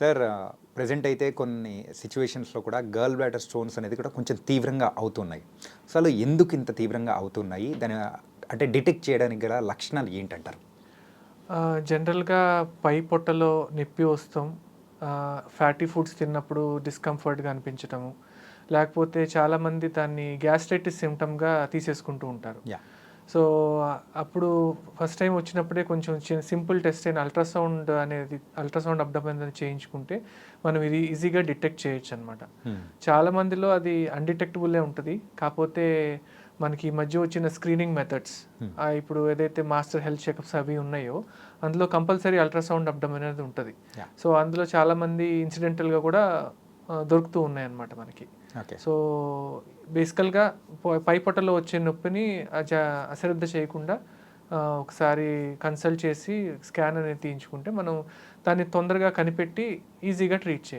Sir present అయితే కొన్ని సిచ్యువేషన్స్లో కూడా గర్ల్ బ్లాడర్ స్టోన్స్ అనేది కూడా కొంచెం తీవ్రంగా అవుతున్నాయి. అసలు ఎందుకు ఇంత తీవ్రంగా అవుతున్నాయి? దాని అంటే డిటెక్ట్ చేయడానికి గల లక్షణాలు ఏంటంటారు? జనరల్గా పై పొట్టలో నొప్పి వస్తాం. ఫ్యాటీ ఫుడ్స్ తిన్నప్పుడు డిస్కంఫర్ట్గా అనిపించటము. లేకపోతే చాలామంది దాన్ని గ్యాస్ట్రైటిస్ సిమ్టమ్గా తీసేసుకుంటూ ఉంటారు. యా సో అప్పుడు ఫస్ట్ టైం వచ్చినప్పుడే కొంచెం చిన్న సింపుల్ టెస్ట్ అయిన అల్ట్రాసౌండ్ అనేది అల్ట్రాసౌండ్ అబ్డమన్ చేయించుకుంటే మనం ఇది ఈజీగా డిటెక్ట్ చేయొచ్చు అనమాట చాలా మందిలో అది అన్డిటెక్టబుల్లే ఉంటుంది. కాకపోతే మనకి ఈ మధ్య వచ్చిన స్క్రీనింగ్ మెథడ్స్ ఇప్పుడు ఏదైతే మాస్టర్ హెల్త్ చెకప్స్ అవి ఉన్నాయో అందులో కంపల్సరీ అల్ట్రాసౌండ్ అబ్డమ్ అనేది ఉంటుంది. సో అందులో చాలా మంది ఇన్సిడెంటల్గా కూడా దొరుకుతూ ఉన్నాయి అన్నమాట మనకి. ఓకే. సో బేసికల్గా ప- పొట్టలో వచ్చే నొప్పిని అశ్రద్ధ చేయకుండా ఒకసారి కన్సల్ట్ చేసి స్కాన్ అనేది తీయించుకుంటే మనం దాన్ని తొందరగా కనిపెట్టి ఈజీగా ట్రీట్ చేయొచ్చు